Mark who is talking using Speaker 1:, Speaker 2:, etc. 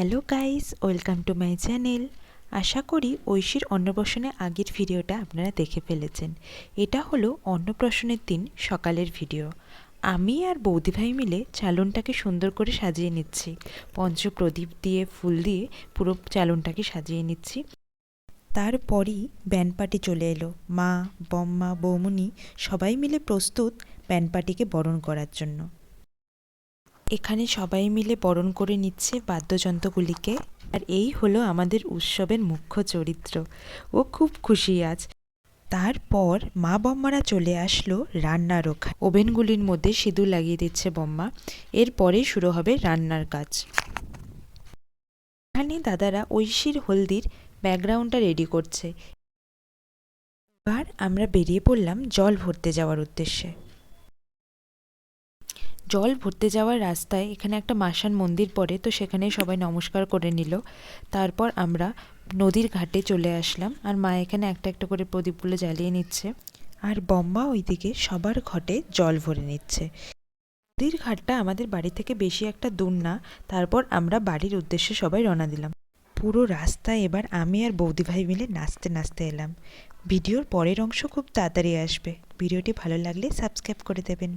Speaker 1: Hello guys, welcome to my channel. আশা করি ঐশীর অন্নপ্রাশনের আগের ভিডিওটা আপনারা দেখে ফেলেছেন। এটা হলো অন্নপ্রাশনের দিন সকালের ভিডিও। আমি আর বৌদি ভাই মিলে চালনটাকে সুন্দর করে সাজিয়ে নিচ্ছি। পঞ্চপ্রদীপ দিয়ে, ফুল দিয়ে পুরো চালনটাকে সাজিয়ে নিচ্ছি। তারপরই ব্যান্ড চলে এলো। মা, বম্মা, বৌমনি সবাই মিলে প্রস্তুত ব্যান্ড পার্টিকে বরণ করার জন্য। এখানে সবাই মিলে বরণ করে নিচ্ছে বাদ্যযন্ত্রগুলিকে। আর এই হলো আমাদের উৎসবের মুখ্য চরিত্র। ও খুব খুশি আজ। তারপর মা বম্মারা চলে আসলো রান্নার ওখানে। ওভেনগুলির মধ্যে সিঁদুর লাগিয়ে দিচ্ছে বম্মা। এরপরে শুরু হবে রান্নার কাজ। এখানে দাদারা ঐশীর হলদির ব্যাকগ্রাউন্ডটা রেডি করছে। এবার আমরা বেরিয়ে পড়লাম জল ভরতে যাওয়ার উদ্দেশ্যে। জল ভরতে যাওয়ার রাস্তায় এখানে একটা মাসান মন্দির পড়ে, তো সেখানে সবাই নমস্কার করে নিল। তারপর আমরা নদীর ঘাটে চলে আসলাম আর মা এখানে একটা একটা করে প্রদীপগুলো জ্বালিয়ে নিচ্ছে। আর বম্বা ওইদিকে সবার ঘটে জল ভরে নিচ্ছে। নদীর ঘাটটা আমাদের বাড়ি থেকে বেশি একটা দূর না, তারপর আমরা বাড়ির উদ্দেশ্যে সবাই রওনা দিলাম। পুরো রাস্তায় এবার আমি আর বৌদি ভাই মিলে নাচতে নাচতে এলাম। ভিডিওর পরের অংশ খুব তাড়াতাড়ি আসবে। ভিডিওটি ভালো লাগলে সাবস্ক্রাইব করে দেবেন।